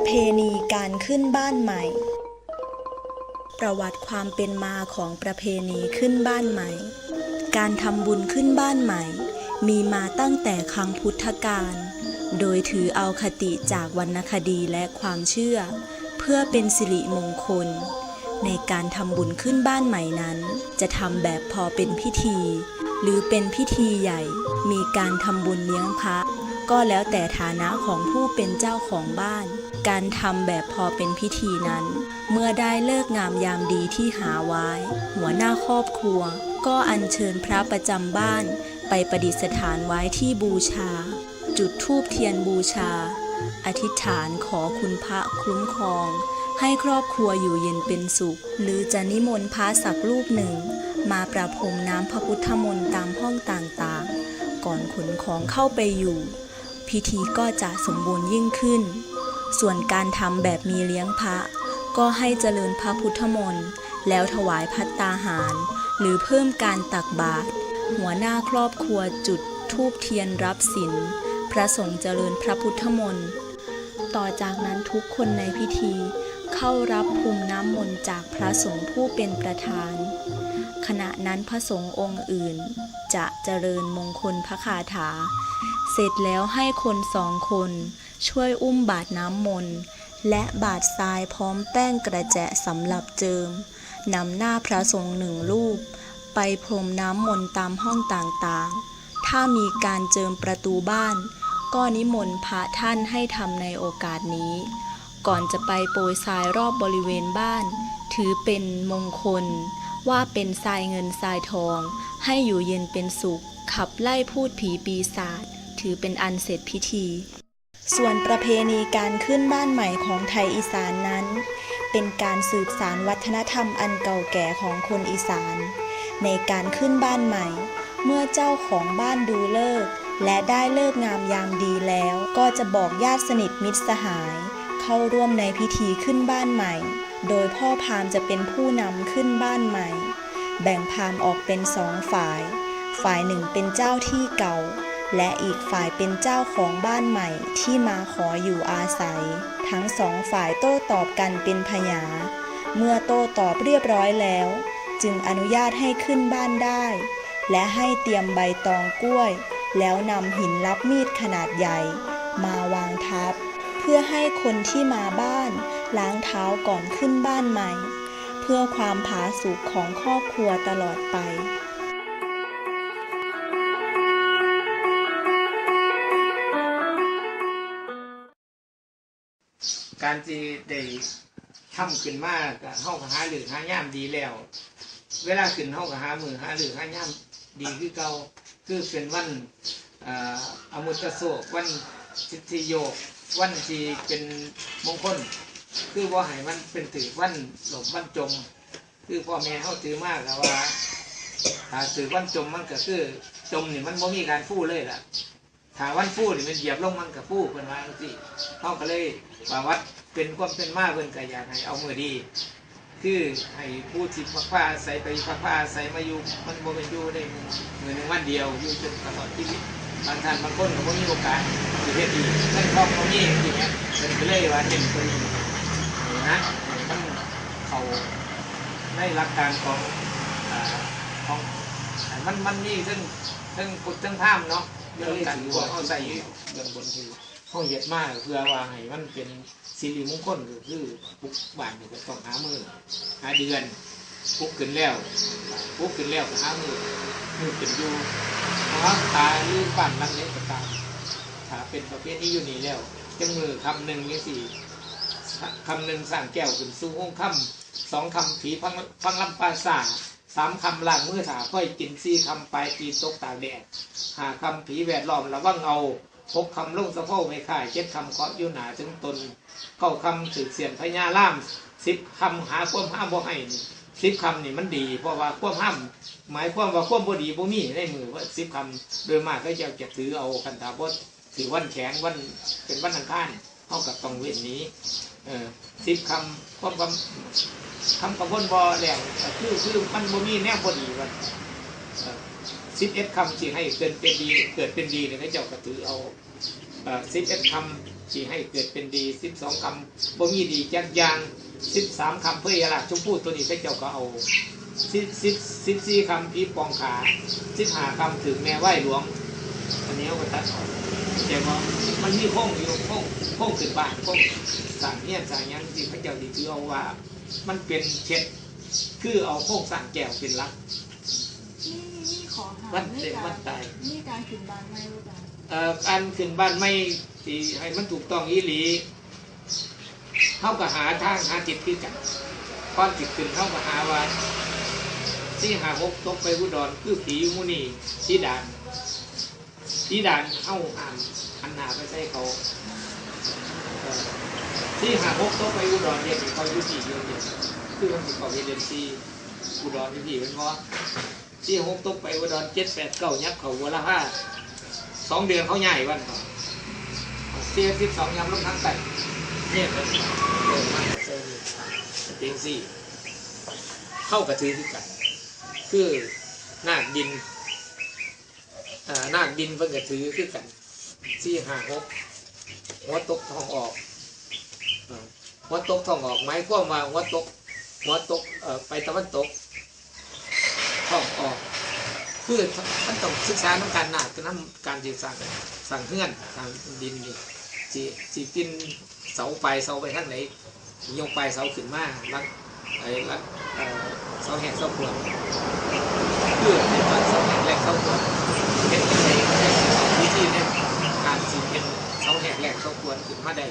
ประเพณีการขึ้นบ้านใหม่ ประวัติความเป็นมาของประเพณีขึ้นบ้านใหม่ การทำบุญขึ้นบ้านใหม่ มีมาตั้งแต่ครั้งพุทธกาล โดยถือเอาคติจากวรรณคดีและความเชื่อ เพื่อเป็นสิริมงคล ในการทำบุญขึ้นบ้านใหม่นั้น จะทำแบบพอเป็นพิธี หรือเป็นพิธีใหญ่ มีการทำบุญเลี้ยงพระ ก็แล้วแต่ฐานะของผู้เป็นเจ้าของบ้าน การทำแบบพอเป็นพิธีนั้น เมื่อได้เลิกงามยามดีที่หาไว้ หัวหน้าครอบครัว ก็อัญเชิญพระประจำบ้าน ไปประดิษฐานไว้ที่บูชา จุดธูปเทียนบูชา อธิษฐานขอคุณพระคุ้มครอง ให้ครอบครัวอยู่เย็นเป็นสุข หรือจะนิมนต์พระสักรูปหนึ่ง มาประพรมน้ำพระพุทธมนต์ตามห้องต่างๆ ก่อนขนของเข้าไปอยู่ พิธีก็จะสมบูรณ์ยิ่งขึ้น ส่วนการทำแบบมีเลี้ยงพระ ก็ให้เจริญพระพุทธมนต์ แล้วถวายพัตตาหาร หรือเพิ่มการตักบาตรหัวหน้าครอบครัวจุดธูปเทียนรับศีลพระสงฆ์เจริญพระพุทธมนต์ ต่อจากนั้นทุกคนในพิธีเข้ารับภูมิน้ำมนต์จากพระสงฆ์ผู้เป็นประธาน ขณะนั้นพระสงฆ์องค์อื่น จะเจริญมงคลพระคาถา เสร็จแล้วให้คนสองคน ช่วยอุ้มบาทน้ำมนต์และบาททรายพร้อมแป้งกระแจะสำหรับเจิมนำหน้าพระสงฆ์หนึ่งรูป ไปพรมน้ำมนต์ตามห้องต่างๆ ถ้ามีการเจิมประตูบ้าน ก็นิมนต์พระท่านให้ทำในโอกาสนี้ ก่อนจะไปโปรยทรายรอบบริเวณบ้าน ถือเป็นมงคล ว่าเป็นทรายเงินทรายทอง ให้อยู่เย็นเป็นสุข ขับไล่พูดผีปีศาจ ถือเป็นอันเสร็จพิธี ส่วนประเพณีการขึ้นบ้านใหม่ของไทยอีสานนั้น เป็นการสืบสารวัฒนธรรมอันเก่าแก่ของคนอีสาน ในการขึ้นบ้านใหม่ เมื่อเจ้าของบ้านดูเลิก และได้เลิกงามยามดีแล้ว ก็จะบอกญาติสนิทมิตรสหาย เข้าร่วมในพิธีขึ้นบ้านใหม่ โดยพ่อพามจะเป็นผู้นำขึ้นบ้านใหม่ แบ่งพามออกเป็นสองฝ่าย ฝ่ายหนึ่งเป็นเจ้าที่เก่า และอีกฝ่ายเป็นเจ้าของบ้านใหม่ที่มาขออยู่อาศัย ทั้งสองฝ่ายโต้ตอบกันเป็นพยา เมื่อโต้ตอบเรียบร้อยแล้ว จึงอนุญาตให้ขึ้นบ้านได้ และให้เตรียมใบตองกล้วย แล้วนำหินรับมีดขนาดใหญ่ มาวางทับ เพื่อให้คนที่มาบ้าน ล้างเท้าก่อนขึ้นบ้านใหม่ เพื่อความผาสุกของครอบครัวตลอดไป การที่ได้ทำขึ้นมากับห้องหาหรือหาย่ามดีแล้ว เวลาขึ้นห้องหามือหาหรือหาย่ามดีคือเก่าคือเป็นวันอมุตโศกวันสิทธิโยกวันที่เป็นมงคล คือว่าให้มันเป็นถือวันหลบวันจม คือพ่อแม่เข้าถือมากแล้วว่าถือวันจมมันก็คือจมนี่มันไม่มีการฟู่เลยล่ะ ถ้าวันฟู่นี่มันเหยียบลงมันกับฟู่เป็นว่าสิเขาก็เลยว่าวัดเป็นความเป็นมาเพิ่นก็อยากให้เอามือดี คือให้ผู้ที่พักผ้าอาศัยไปพักผ้าอาศัยมาอยู่มันบ่เป็นอยู่ได้มือหนึ่งวันเดียวอยู่จนตลอดชีวิตบางท่านบางคนก็บ่มีโอกาสที่เฮ็ดดีเงินทองบ่มีอย่างเงี้ยเพิ่นเลยว่าเน้นตัวนี้นะมันเขาในหลักการของของมันมันมีซึ่งซึ่งพุทธซึ่งธรรมเนาะ เรื่องการที่ว่าเขาใส่เรื่องบนคือเขาเฮ็ดมาเพื่อว่าให้มันเป็นสิริมงคลก็คือปลุกบ้านนี่ก็ต้องหามือหาเดือนปลุกขึ้นแล้วปลุกขึ้นแล้วก็หามือมือขึ้นอยู่เพราะว่าตายหรือบ้านหลังนี้ก็ตามถ้าเป็นประเภทนี้อยู่นี่แล้วจังมือคำหนึ่งนี่สี่คำหนึ่งสร้างแก้วขึ้นสู้ห้องคำสองคำผีพังพังลำปาสา สามคำล่างมือถาค่อยกินสี่คำปลายปีตกตากแดดหาคำผีแวดล้อมระวังเอาพกคำลงสะโพกไม่ค่ายเจ็ดคำเคาะอยู่หนาถึงตนเก้าคำสืบเสียนพญาล่ามสิบคำหาความห้ามบ่ให้สิบคำนี่มันดี เพราะว่าความห้ามหมายความว่าความบ่ดีบ่มีในมือว่าสิบคำโดยมากก็จะจะถือเอาคันธาพจน์ถือวันแข็งวันเป็นวันอังคารเท่ากับตองเว้นนี้เออสิบคำความคำ คำกระพนบ่แล้วคือคือมันบ่มีแนวบ่ดีวันสิบเอ็ดคำที่ให้เกิดเป็นดีเกิดเป็นดีเนี่ยเขาเจ้าก็ถือเอาสิบเอ็ดคำที่ให้เกิดเป็นดีสิบสองคำบ่มีดีจักย่างสิบสามคำเพื่อหลักชมพูตัวนี้พระเจ้าก็เอาสิบสิบสิบสี่คำพีปองขาสิบห้าคำถึงแม่ไหวหลวง อันนี้เอาไปตัดออกแต่ว่ามันมีโค้งอยู่โค้งโค้งขึ้นบ้านโค้งสั่งเงี้ยสั่งยังที่พระเจ้าดีคือเอาว่า มันเป็นเช็ดคือเอาโค้งสั่งแก้วเป็นหลักนี่นี่ขอหาวัดนี่เด็กกาวัรดตายนี่การขึ้นบ้านไม่รู้จักเอ่อการขึ้นบ้านไม่ที่ให้มันถูกต้องอีหลีเท่ากับหาทางหาจิตที่กันก้อนจิตขึ้นเท่ากับหาว่าที่หาหกตกไปอุดรคือผีอยูหมุนีที่ด่านที่ด่านเข้าอ่านอันหนาไปใส่เขาเอ่อ ที่หาหกตกไปอุดรเนี่ยเขาอยุติอยู่เนี่ยคือมันติดต่อเอเดนซีอุดรอยุติเป็นเพราะที่หกตกไปอุดรเจ็ดแปดเก้ายับเขาวัวละห้าสองเดือนเขาใหญ่วันก่อนเสียสิบสองยำลงทั้งแต่เนี่ยมันเดินมาเซอร์เตียงสี่เข้ากระถือที่กัน คือหน้าดินอ่านาดินเพิ่งกระถือคือกันสี่หาหกหัวตกทองออก หัวตกทองออกไหม้ความาหัวตกหัวตกเอ่อไปตะวันตกทองออกคือมันต้องศึกษาน้ำการหนาคือน้ำการจีสั่งสั่งเพื่อนสั่งดินนี่จีจีกินเสาไปเสาไปทางไหนยกไปเสาขึ้นมาลักไอ้ลักเอ่อเสาแหกเสาขวดเพื่อให้มันเสาแหกแหลกเสาขวดเป็นยังไงวิธีเนี่ยการสีเป็นเสาแหกแหลกเสาขวดขึ้นมาได้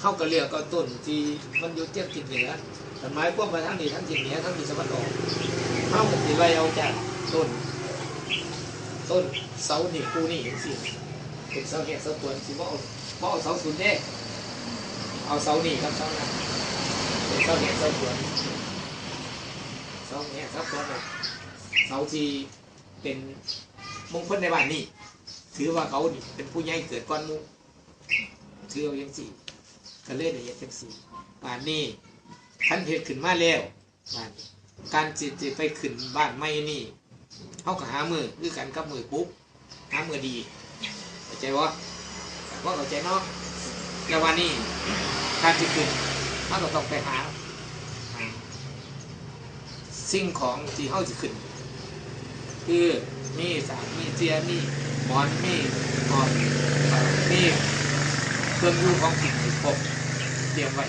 เข้ากับเรือก็ต้นที่มันอยู่เทียบทิศเหนือแต่หมายความาทั้งนี้ทั้งทิศเหนือทั้งทิศตะวันออกเข้ากับที่ไรเอาจากต้น ต้นเสาหนีกูนี่อย่างสิเป็นเสาแหกเสาควรสิว่าเอาว่าเอาเสาศูนย์เด้เอาเสาหนี่ครับเสาหนั้นเป็นเสาแหกเสาควเสาแหกเสาควเนี่ยเสาที่เป็นมงคลในบ้านนี่ถือว่าเขาเป็นผู้ใหญ่เกิดก้อนมูถือเอาอย่างสี่ ก็เลยได้อย่างสี่บ้านนี้ท่านเพชรขึ้นมาแล้วบ้านนี้การจิตไปขึ้นบ้านไม่นี่เขาก็หามือคือกันกับมือปุ๊บหามือดีเข้าใจวะว่าเข้าใจเนาะแล้ววันนี้การที่ขึ้นเขาก็ต้องไปหาสิ่งของที่เขาจะขึ้น คือมีสารมีเจียมีหมอนมีหมอนมีเครื่องยู่ของกินให้ครบ เตรียมไว้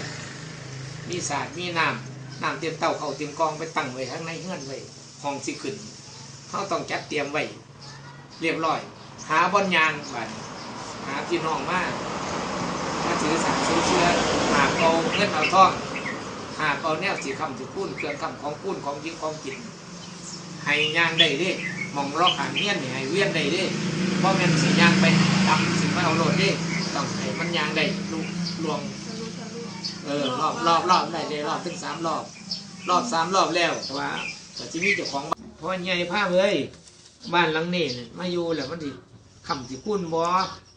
มีสารมีน้ำน้ำเตรียมเต้าเขาเตรียมกองไปตั้งไว้ข้างในเงื่อนไว้ห้องสิขึ้นเขาต้องจัดเตรียมไว้เรียบร้อย หาบอนยางบัดหาพี่น้องมากมาถือสารซื้อเชื่อหาเอาเงินเอาทองหาเอาแนวสีคำสีพูนเครื่องคำของพูนของยิงของกินให้ยางได้ด้หมองรอกหางเงี้ยนี่ให้เวียนได้ด้เพราะมันสียางไปดำสีไม่เอาโหลดด้ต้องให้มันยางได้ลุลวง เออรอบรอบรอบได้เลยรอบถึงสามรอบ รอบสามรอบแล้วแต่ว่าแต่ที่มีเจ้าของบ้านเพราะว่าใหญ่ภาพเลยบ้านหลังนี้เนี่ยมาอยู่แล้วมันดิคำสิคุ้นบ่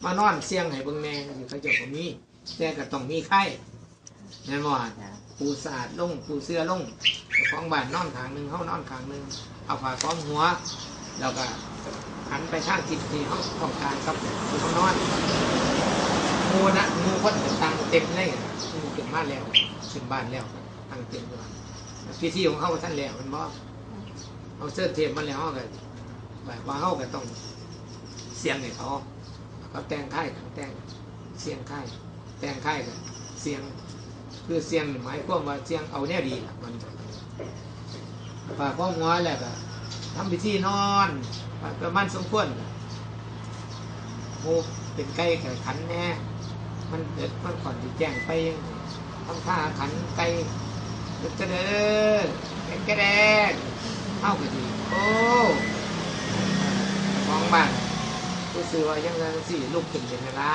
มานอนเสียงให้เบิ่งแหน่อยู่เขาเจ้าก็มีแต่ก็ต้องมีไข่แน่นอนปูสาดลงปูเสื้อลงเจ้าของบ้านนอนขางหนึ่งเขานอนขางหนึ่งเอาผ้าซ้อมหัว แล้วก็หันไปทางทิศที่เขาต้องการครับคือเขานอนงูนะงูคนตังเต็มเลยอะงูเต็ มบ้านแล้วขึ้นบ้านแล้วตังเต็มบ้านพิธีของเขาท่านแล้วมันบอกเอาเสื้อเทียมมาแล้วเขาก็แบบว่าเขาก็ต้องเสียงให้เขาเขาแต่งค่ายเขาแต่งเสียงค่ายแต่งค่ายกันเสียงคือเสียงหมายความว่าเสียงเอาแน่ดีละมันฝากข้อหัวแล้วก็ทำพิธีนอนประมาณสมควรน่ะโอ้เป็นไก่ไก่ขันแน่มันเด็ดมันก่อนที่แจ้งไป ทำท่าขันไก่จะเด้อแกงแกแดงเข้ากันดีโอ้มองบ้านรู้สึกว่ายังไงสิลูกขึ้นเป็นลา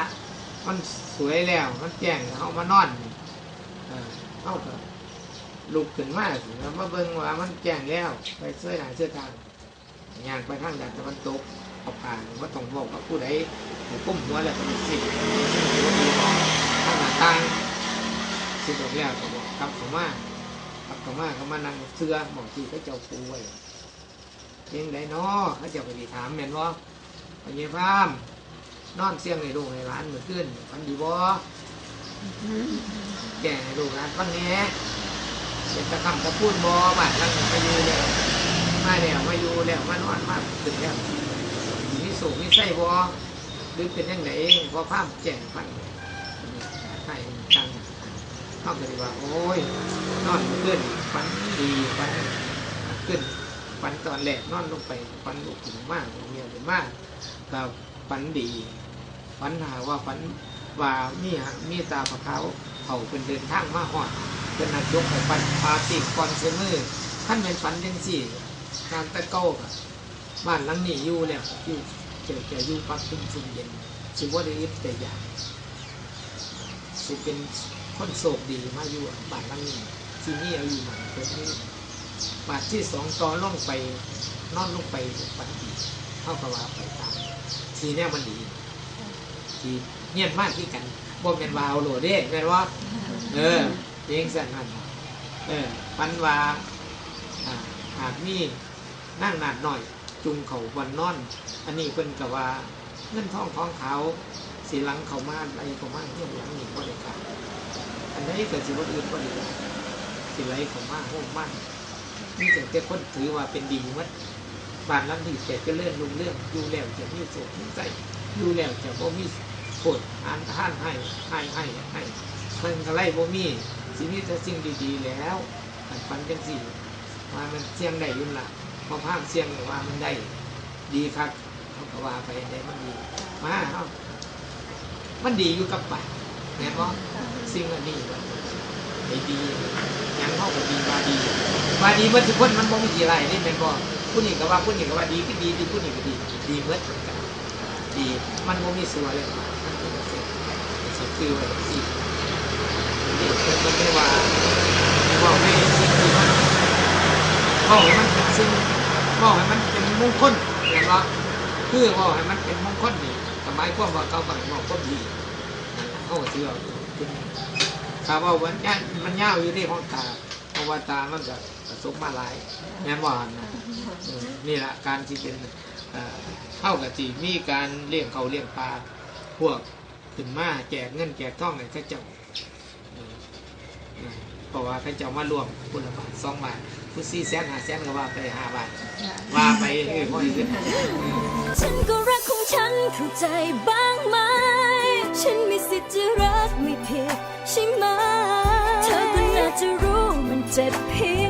มันสวยแล้ว มันแจ้งเอามานอนเออเข้ากับลูกขึ้นมาสิแล้วมาเบิ่งว่ามันแจ้งแล้ว ไปเสื้อหนาเสื้อทางย่างไปทางแด้านตะวันตกเอาผ่านว่าต้องบอกกับผู้ใดก้มหัวแล้วก็มีสิข้างหน้าต่าง สิบออกแล้วก็บอกกลับเขามากับเขามาเขามานั่งเสื้อหมองที่เขาเจ้าปูไว้เพียงใดเนาะเขาเจ้าก็ดีถามแม่นว่าพญพามนอนเสียงในโรงในร้านเหมือนขึ้นพันดีบ่แก่ให้ลูกหลานฟังแหน่เป็นตะคำตะพูดบอบ้านนั่งมาอยู่แล้วมาแล้วมาอยู่แล้วมานอนมาถึงแล้วมีสูงมีไส้บอหรือเป็นยังไงพอภาพแจ้งฟังให้จังเข้าไปดีว่า โอ้ยนอนเพื่อนฝันดีฝันขึ้นฝันตอนแรกนอนลงไปฝันลุกถึงมากเมียเลยมากเราฝันดีฝันหาว่าฝันว่ามีหามีตาปะเขาเขาเป็นเดินทางมาหอดเป็นนักยกไปฝันปาติกก่อนเสมือขั้นเป็นฝันยังสี่งานตะเก้าค่ะบ้านหลังนี้อยู่แล้วอยู่เจอจะอยู่ปักตุ้มซุ่มเย็นสิว่าได้ยิบแต่อย่างสิเป็น คนโศกดีมาอยู่บ้านหลังนี้ที่นี่เอาอยู่หมันเป็นนี่บาทที่สองต่อล่องไปนอนลงไปปันดีเท่ากับว่าไปตามทีเนี้มันดีที่เงียบมากที่กันบ่เป็นวาวโหลดเด้แม่นว่าเออเพียงสั่นนั่นเออปันว่าอ่าหากมีนั่งนานหน่อยจุงเขาบนนอน อันนี้เพิ่นกับว่าเงินทองของเขาสีหลังเขามาอะไรเขามาเงียบหลังหนี่บ่ได้การ อันนี้เกิดสิบอื่นบ่ได้การสิไหลเขามาโฮมมันนี่แต่แต่คนถือว่าเป็นดีหมัดบ้านหลังนี้แต่จะเลื่อนลุงเรื่องอยู่แล้วจะมีโศกมีใจอยู่แล้วจะบ่มีโกดอ่านท่านให้ให้ให้ให้เพิ่นก็ไล่บ่มีสิมีแต่สิ่งดีๆแล้วอันปันจังสี่ว่ามันเสี่ยงได้ยุ่นละพอพามเสี่ยงว่ามันได้ดีครับเขาก็ว่าไปได้มันดีมาเฮามันดีอยู่กับปากแม่นบ่ สิ่งอันนี้ไอ้ดีหยังเฮาก็ดีว่าดีว่าดีเมื่อทุกคนมันบ่มีกี่ไรนี่แม่นบ่ผู้นี้ก็ว่าผู้นี้ก็ว่าดีคือดีดีผู้นี้ก็ดีดีเมื่อเหมือนกันดีมันโมมีสัวเลยมันเป็นเสร็จสิคือไว้สินี่เป็นมันไม่ว่าไม่ว่าไม่สิ่งที่มันบอกให้มันเป็นสิ่งบอกให้มันเป็นมงคลอย่างว่าคือบอกให้มันเป็นมงคลนี่ทำไมายความว่าเขาบังบอกก็ดีเขาก็เชื่อ เป็นถ้าว่ามันยมันยาอยู่ที่ของตาเพราะว่าตามันก็ประสบมาหลายแม่นว่านะนี่แหละการที่เป็นเท่ากับที่มีการเลี้ยงเขาเลี้ยงปลาพวกขึ้นมาแจกเงินแจกท่องเนี่ยเขาเจ้าเพราะว่าเขาเจ้ามารวมคุณละบาทสองบาทผู้สี่แสนหาแสนก็ว่าไปห้าบาทว่าไปเออพ่ออีกขึ้นฉันก็รักของฉันเข้าใจบ้างไหม ฉันมีสิทธิ์จะรักไม่ผิดใช่ไหม เธอก็น่าจะรู้มันเจ็บเพียง